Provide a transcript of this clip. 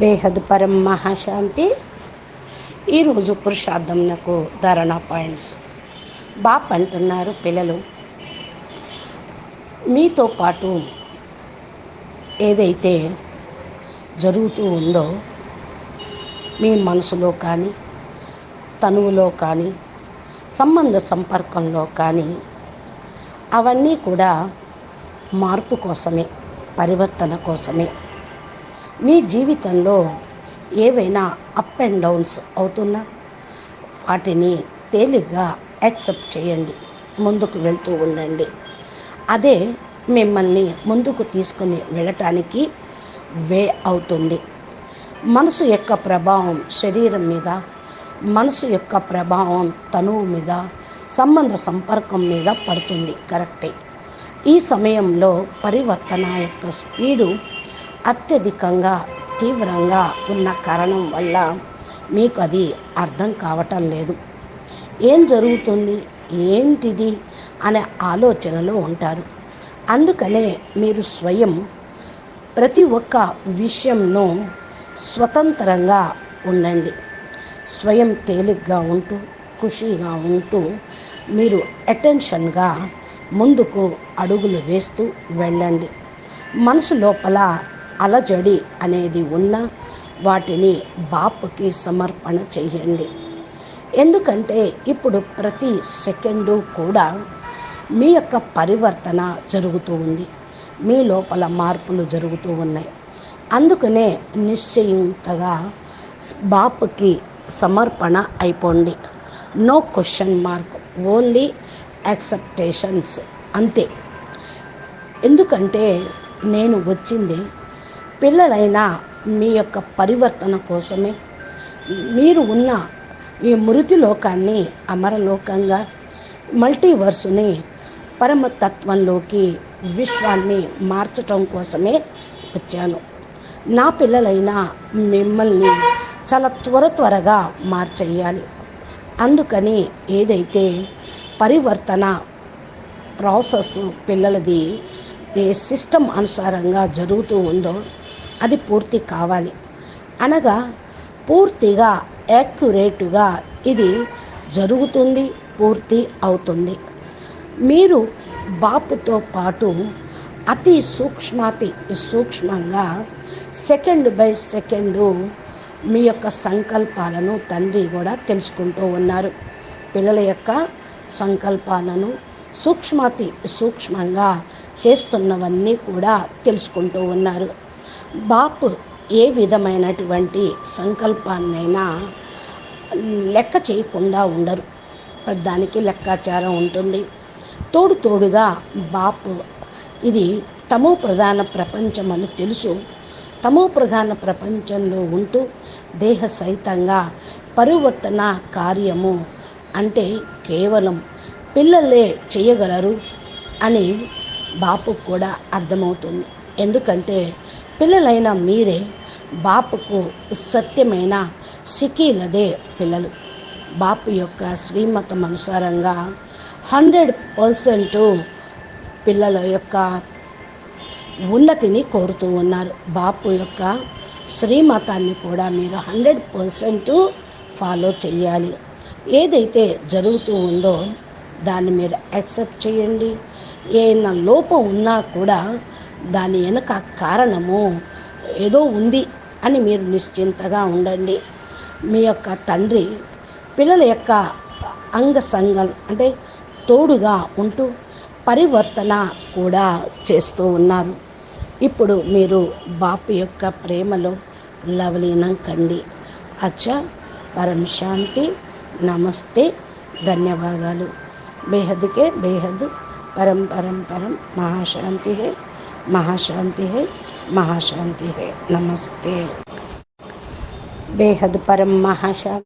బేహద్ పరం మహాశాంతి. ఈరోజు పురుషార్థంనకు ధారణ పాయింట్స్. బాప్ అంటున్నారు పిల్లలు మీతో పాటు ఏదైతే జరుగుతూ ఉందో మీ మనసులో కానీ తనువులో కానీ సంబంధ సంపర్కంలో కానీ అవన్నీ కూడా మార్పు కోసమే పరివర్తన కోసమే. మీ జీవితంలో ఏవైనా అప్ అండ్ డౌన్స్ అవుతున్నా? వాటిని తేలిగ్గా యాక్సెప్ట్ చేయండి. ముందుకు వెళ్తూ ఉండండి. అదే మిమ్మల్ని ముందుకు తీసుకుని వెళ్ళటానికి వే అవుతుంది. మనసు యొక్క ప్రభావం శరీరం మీద మనసు యొక్క ప్రభావం తనువు మీద సంబంధ సంపర్కం మీద పడుతుంది. కరెక్టే. ఈ సమయంలో పరివర్తన యొక్క స్పీడు అత్యధికంగా తీవ్రంగా ఉన్న కారణం వల్ల మీకు అది అర్థం కావటం లేదు. ఏం జరుగుతుంది? ఏంటిది? అనే ఆలోచనలో ఉంటారు. అందుకనే మీరు స్వయం ప్రతి ఒక్క విషయంలో స్వతంత్రంగా ఉండండి. స్వయం తేలిగ్గా ఉంటూ ఖుషీగా ఉంటూ మీరు అటెన్షన్గా ముందుకు అడుగులు వేస్తూ వెళ్ళండి. మనసు లోపల అలజడి అనేది ఉన్న వాటిని బాపుకి సమర్పణ చేయండి. ఎందుకంటే ఇప్పుడు ప్రతి సెకండు కూడా మీ యొక్క పరివర్తన జరుగుతూ ఉంది. మీ లోపల మార్పులు జరుగుతూ ఉన్నాయి. అందుకనే నిశ్చయింతగా బాపుకి సమర్పణ అయిపోండి. No question mark only acceptations అంతే. ఎందుకంటే నేను వచ్చింది పిల్లలైన మీ యొక్క పరివర్తన కోసమే. మీరు ఉన్న ఈ మృతి లోకాన్ని అమరలోకంగా మల్టీవర్సుని పరమతత్వంలోకి విశ్వాన్ని మార్చటం కోసమే వచ్చాను. నా పిల్లలైన మిమ్మల్ని చాలా త్వర త్వరగా మార్చేయాలి. అందుకని ఏదైతే పరివర్తన ప్రాసెస్ పిల్లలది ఏ సిస్టమ్ అనుసారంగా జరుగుతూ ఉందో అది పూర్తి కావాలి. అనగా పూర్తిగా యాక్యురేట్గా ఇది జరుగుతుంది పూర్తి అవుతుంది. మీరు బాపుతో పాటు అతి సూక్ష్మాతి సూక్ష్మంగా సెకండ్ బై సెకండు మీ యొక్క సంకల్పాలను తండ్రి కూడా తెలుసుకుంటూ ఉన్నారు. పిల్లల యొక్క సంకల్పాలను సూక్ష్మాతి సూక్ష్మంగా చేస్తున్నవన్నీ కూడా తెలుసుకుంటూ ఉన్నారు. బాప్ ఏ విధమైనటువంటి సంకల్పాన్నైనా లెక్క చేయకుండా ఉండరు. దానికి లెక్కాచారం ఉంటుంది. తోడు తోడుగా బాప్ ఇది తమో ప్రధాన ప్రపంచం అని తెలుసు. తమో ప్రధాన ప్రపంచంలో ఉంటూ దేహ సహితంగా పరివర్తన కార్యము అంటే కేవలం పిల్లలే చేయగలరు అని బాపు కూడా అర్థమవుతుంది. ఎందుకంటే పిల్లలైన మీరే బాపుకు సత్యమైన సికీలదే పిల్లలు. బాపు యొక్క శ్రీమతం అనుసారంగా హండ్రెడ్ పర్సెంట్ పిల్లల యొక్క ఉన్నతిని కోరుతూ ఉన్నారు. బాపు యొక్క శ్రీమతాన్ని కూడా మీరు హండ్రెడ్ పర్సెంట్ ఫాలో చేయాలి ఏదైతే జరుగుతూ ఉందో దాన్ని మీరు యాక్సెప్ట్ చేయండి. ఏమైనా లోపం ఉన్నా కూడా దాని వెనుక కారణము ఏదో ఉంది అని మీరు నిశ్చింతగా ఉండండి. మీ యొక్క తండ్రి పిల్లల యొక్క అంగ సంఘం అంటే తోడుగా ఉంటూ పరివర్తన కూడా చేస్తూ ఉన్నారు. ఇప్పుడు మీరు బాపు యొక్క ప్రేమలో లవలీనం కండి. అచ్చా పరం శాంతి నమస్తే ధన్యవాదాలు. బేహద్కే బేహద్ పరం పరం పరం మహాశాంతి హే. మహాశాంతి హే మహాశాంతి హే నమస్తే బేహద్ పరం మహాశాంతి